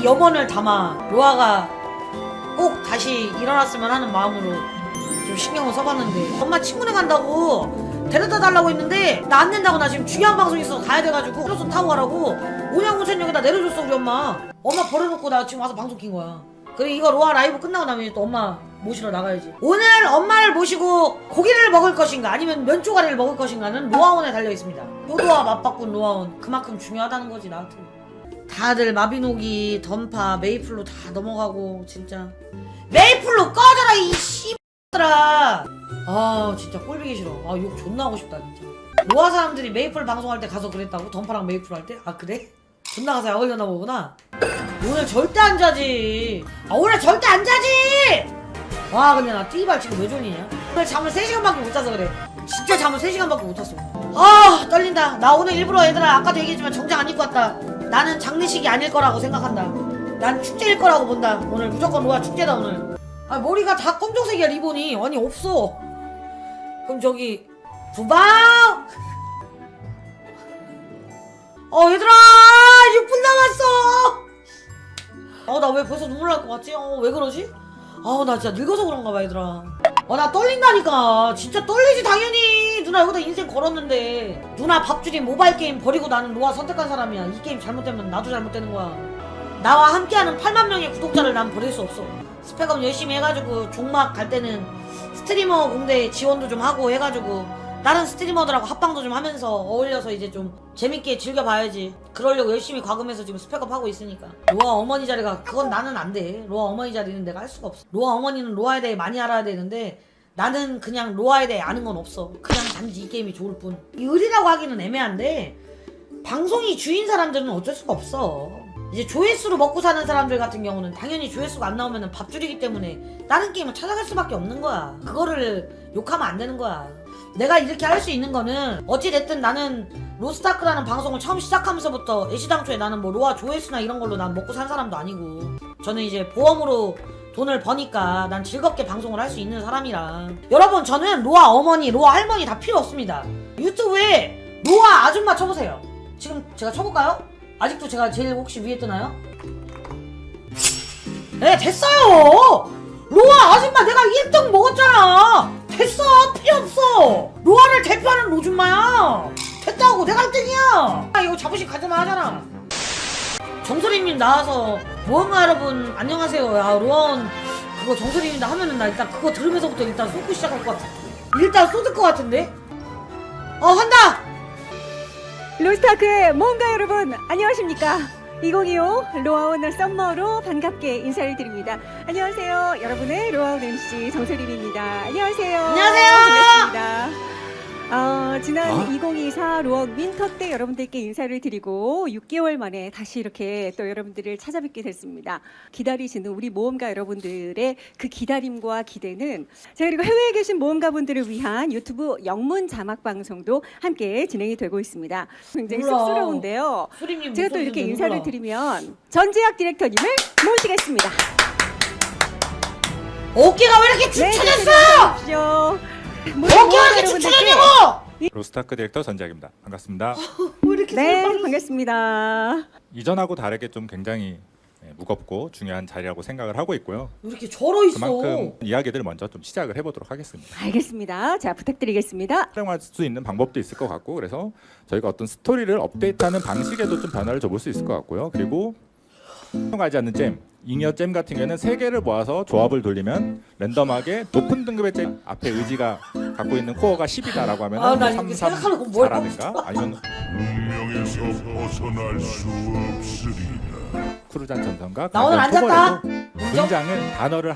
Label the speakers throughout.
Speaker 1: 이 염원을 담아 로아가 꼭 다시 일어났으면 하는 마음으로 좀 신경을 써봤는데 엄마 친구네 간다고 데려다 달라고 했는데 나 안 된다고 나 지금 중요한 방송 있어서 가야 돼가지고 플러스 타고 가라고 온양온천역에다 내려줬어 우리 엄마. 엄마 버려놓고 나 지금 와서 방송 킨 거야. 그리고 이거 로아 라이브 끝나고 나면 또 엄마 모시러 나가야지. 오늘 엄마를 모시고 고기를 먹을 것인가 아니면 면조가리를 먹을 것인가는 로아원에 달려있습니다. 효도와 맞바꾼 로아원. 그만큼 중요하다는 거지 나한테 다들 마비노기 던파 메이플로 다 넘어가고 진짜. 메이플로 꺼져라 이 씨들아! 아 진짜 꼴보기 싫어. 아 욕 존나 하고 싶다 진짜. 로아 사람들이 메이플 방송할 때 가서 그랬다고? 던파랑 메이플 할 때? 아 그래? 존나 가서 약 올려나 보구나? 오늘 절대 안 자지! 아 오늘 절대 안 자지! 와 근데 나 띠발 지금 왜 졸리냐? 오늘 잠을 3시간밖에 못 자서 그래. 진짜 잠을 3시간밖에 못 잤어. 아 떨린다. 나 오늘 일부러 얘들아 아까도 얘기했지만 정장 안 입고 왔다 나는 장례식이 아닐 거라고 생각한다. 난 축제일 거라고 본다. 오늘 무조건 로아 축제다 오늘. 아 머리가 다 검정색이야 리본이. 아니 없어. 그럼 저기 부방! 어 얘들아! 6분 남았어! 어 나 왜 벌써 눈물 날 것 같지? 어 왜 그러지? 아우 나 진짜 늙어서 그런가 봐 얘들아. 어나 떨린다니까. 진짜 떨리지 당연히 누나 여기다 인생 걸었는데 누나 밥줄이 모바일 게임 버리고 나는 로아 선택한 사람이야. 이 게임 잘못되면 나도 잘못되는 거야. 나와 함께하는 8만 명의 구독자를 난 버릴 수 없어. 스펙업 열심히 해가지고 종막 갈 때는 스트리머 공대 지원도 좀 하고 해가지고 다른 스트리머들하고 합방도 좀 하면서 어울려서 이제 좀 재밌게 즐겨봐야지. 그러려고 열심히 과금해서 지금 스펙업 하고 있으니까. 로아 어머니 자리가 그건 나는 안돼. 로아 어머니 자리는 내가 할 수가 없어. 로아 어머니는 로아에 대해 많이 알아야 되는데 나는 그냥 로아에 대해 아는 건 없어. 그냥 단지 이 게임이 좋을 뿐이 의리라고 하기는 애매한데 방송이 주인 사람들은 어쩔 수가 없어. 이제 조회수로 먹고 사는 사람들 같은 경우는 당연히 조회수가 안 나오면 밥줄이기 때문에 다른 게임을 찾아갈 수밖에 없는 거야. 그거를 욕하면 안 되는 거야. 내가 이렇게 할 수 있는 거는 어찌됐든 나는 로스타크라는 방송을 처음 시작하면서부터 애시당초에 나는 뭐 로아 조회수나 이런 걸로 난 먹고 산 사람도 아니고 저는 이제 보험으로 돈을 버니까 난 즐겁게 방송을 할 수 있는 사람이라. 여러분 저는 로아 어머니 로아 할머니 다 필요 없습니다. 유튜브에 로아 아줌마 쳐보세요. 지금 제가 쳐볼까요? 아직도 제가 제일 혹시 위에 뜨나요? 네 됐어요! 로아 아줌마 내가 1등 먹었잖아! 됐어! 필요 없어! 로아를 대표하는 로줌마야! 됐다고! 내가 1등이야! 아 이거 자부심 가져만 하잖아 정소리님 나와서 모험가 여러분? 안녕하세요. 야 로아원. 그거 정소리님 나 하면은 나 일단 그거 들으면서부터 일단 쏟고 시작할 것 같아. 일단 쏟을 것 같은데? 어 한다!
Speaker 2: 로스타크의 뭔가 여러분? 안녕하십니까? 2025 로아온 썸머로 반갑게 인사를 드립니다. 안녕하세요. 여러분의 로아온 MC 정소림입니다. 안녕하세요.
Speaker 1: 안녕하세요.
Speaker 2: 반갑습니다 어, 지난
Speaker 3: 아?
Speaker 2: 2024 로아온 윈터 때 여러분들께 인사를 드리고 6개월 만에 다시 이렇게 또 여러분들을 찾아뵙게 됐습니다 기다리시는 우리 모험가 여러분들의 그 기다림과 기대는 제가 그리고 해외에 계신 모험가분들을 위한 유튜브 영문 자막 방송도 함께 진행이 되고 있습니다. 굉장히
Speaker 1: 몰라.
Speaker 2: 쑥스러운데요. 제가 또 이렇게
Speaker 1: 목소리도
Speaker 2: 인사를
Speaker 1: 몰라.
Speaker 2: 드리면 전재학 디렉터님을 모시겠습니다.
Speaker 1: 어깨가 왜 이렇게
Speaker 2: 네.
Speaker 1: 어깨가 왜 이렇게 축처졌냐고
Speaker 3: 로스타크 디렉터 전작입니다. 반갑습니다.
Speaker 1: 왜 이렇게
Speaker 2: 네,
Speaker 1: 손?
Speaker 2: 반갑습니다.
Speaker 3: 이전하고 다르게 좀 굉장히 네, 무겁고 중요한 자리라고 생각을 하고 있고요.
Speaker 1: 왜 이렇게 절어 있어
Speaker 3: 그만큼 이야기들 먼저 좀 시작을 해보도록 하겠습니다.
Speaker 2: 알겠습니다. 자, 부탁드리겠습니다.
Speaker 3: 활용할 수 있는 방법도 있을 것 같고 그래서 저희가 어떤 스토리를 업데이트하는 방식에도 좀 변화를 줘볼 수 있을 것 같고요. 그리고 사용하지 않는 잼, 잉여 잼 같은 경우에는 세 개를 모아서 조합을 돌리면 랜덤하게 높은 등급의 잼 앞에 의지가 갖고 있는 코어가 10이다라고 하면
Speaker 1: 아,
Speaker 3: 나뭐
Speaker 1: 이렇게
Speaker 3: 3, 3,
Speaker 1: 생각하는 건뭘
Speaker 3: 4라든가 아니면
Speaker 4: 운명에서 벗어날 수 없으리라.
Speaker 3: 크루잔 전선가
Speaker 1: 나 오늘 안 잤다.
Speaker 3: 문장은 단어를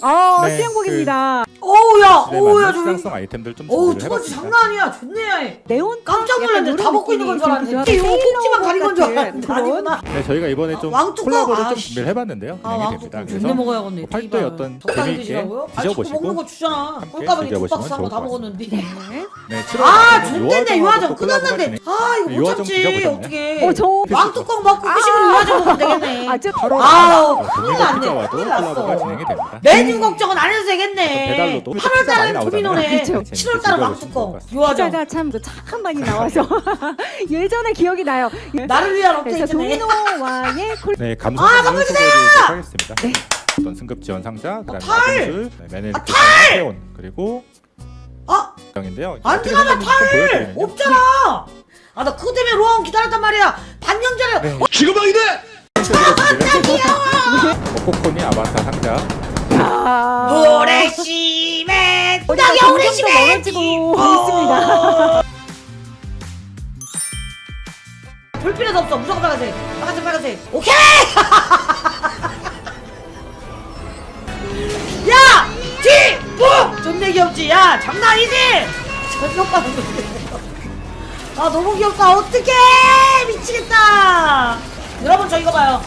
Speaker 3: 한
Speaker 2: 어,
Speaker 3: 네,
Speaker 2: 수영복입니다.
Speaker 1: 어우야
Speaker 3: 네,
Speaker 1: 어우야
Speaker 3: 맞는
Speaker 1: 좀
Speaker 3: 수상성 아이템들 좀
Speaker 1: 어우
Speaker 3: 준비를
Speaker 1: 두번째
Speaker 3: 해봤습니다.
Speaker 1: 장난 아니야 좋네
Speaker 2: 네온
Speaker 1: 깜짝 놀랐는데 다 먹고 있는 건 줄 알았는데 이거 꼭지만 가린 건 줄 알았는데 아니구나
Speaker 3: 네, 저희가 이번에 좀
Speaker 1: 왕뚜껑?
Speaker 3: 콜라보를
Speaker 1: 아,
Speaker 3: 좀
Speaker 1: 씨.
Speaker 3: 준비를 해봤는데요.
Speaker 1: 아
Speaker 3: 진행이
Speaker 1: 왕뚜껑
Speaker 3: 됩니다. 그래서
Speaker 1: 먹어야겠네 띠발.
Speaker 3: 어떤
Speaker 1: 적당히
Speaker 3: 재미있게
Speaker 1: 드시라고요? 아 자꾸
Speaker 3: 드셔보시고
Speaker 1: 먹는 거 주잖아
Speaker 3: 함께
Speaker 1: 꼴값을
Speaker 3: 즐겨보시면
Speaker 1: 국밥
Speaker 3: 좋을
Speaker 1: 산거 다
Speaker 3: 것
Speaker 1: 먹었는데
Speaker 2: 네.
Speaker 3: 네, 7월
Speaker 1: 아 존대네 유화정 끝났는데 아 이거 못 참지
Speaker 3: 드셔보셨나요?
Speaker 1: 어떻게
Speaker 2: 어, 저
Speaker 1: 왕뚜껑 먹고 후식으로 유화정 먹으면 되겠네
Speaker 2: 아, 저
Speaker 1: 아우
Speaker 3: 네,
Speaker 1: 큰일 났네 큰일
Speaker 3: 콜라보가
Speaker 1: 났어
Speaker 3: 진행이 됩니다.
Speaker 1: 메뉴 걱정은 안 해도 되겠네.
Speaker 3: 배달로도
Speaker 1: 8월
Speaker 3: 피자 많이
Speaker 1: 달은 도미노네.
Speaker 2: 그쵸.
Speaker 1: 7월 달은 왕뚜껑. 요하죠.
Speaker 2: 피자가 참, 참 많이 나와서 예전에 기억이 나요.
Speaker 1: 나를 위한
Speaker 2: 그래서
Speaker 1: 업데이트네.
Speaker 2: 도미노와의 콜
Speaker 3: 네,
Speaker 1: 아,
Speaker 3: 감사합니다.
Speaker 1: 선물
Speaker 3: 하겠습니다.
Speaker 2: 네.
Speaker 3: 어떤 승급 지원 상자, 그다음에
Speaker 1: 탈!
Speaker 3: 마금술, 네, 매니저
Speaker 1: 아,
Speaker 3: 세온 그리고
Speaker 1: 아,
Speaker 3: 인데요.
Speaker 1: 안 들어가면 탈! 없잖아! 아, 나 그거 때문에 로아원 기다렸단 말이야. 반년 전에.
Speaker 3: 네.
Speaker 1: 어,
Speaker 3: 코코니 아바타 상자.
Speaker 2: 아,
Speaker 1: 오래심에
Speaker 2: 우리
Speaker 1: 땅이
Speaker 2: 점점 더
Speaker 1: 오래심에
Speaker 2: 멀어지고 있습니다.
Speaker 1: 볼 필요도 없어. 무조건 빨간색. 빨간색, 빨간색. 오케이! 야! 뒤! 뭐! 존내 귀엽지? 야, 장난 아니지? 귀여워. 아, 너무 귀엽다. 어떡해! 미치겠다. 여러분, 저 이거 봐요.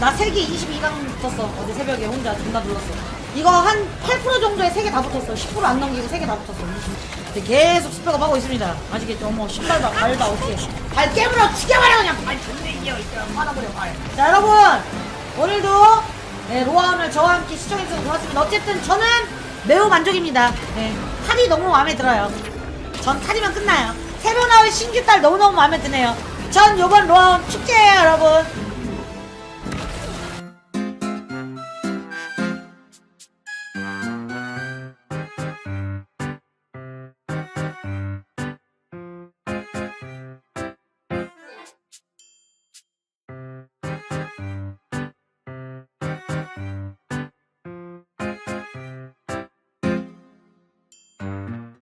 Speaker 1: 나 세개 22강 붙었어. 어제 새벽에 혼자 존나 눌렀어. 이거 한 8% 정도에 세개다 붙었어. 10%안 넘기고 세개다 붙었어. 근데 계속 스펙업 하고 있습니다. 아시겠죠? 어머, 신발 봐, 발 봐, 어떻게. 발 깨물어 죽여버려, 그냥. 발 존내 이겨, 이겨. 화나버려, 발. 자, 여러분. 오늘도 네, 로아원을 저와 함께 시청해주셔서 고맙습니다. 어쨌든 저는 매우 만족입니다. 네, 탈이 너무 마음에 들어요. 전 탈이면 끝나요. 새로 나올 신규 딸 너무너무 마음에 드네요. 전 요번 로아원 축제예요, 여러분.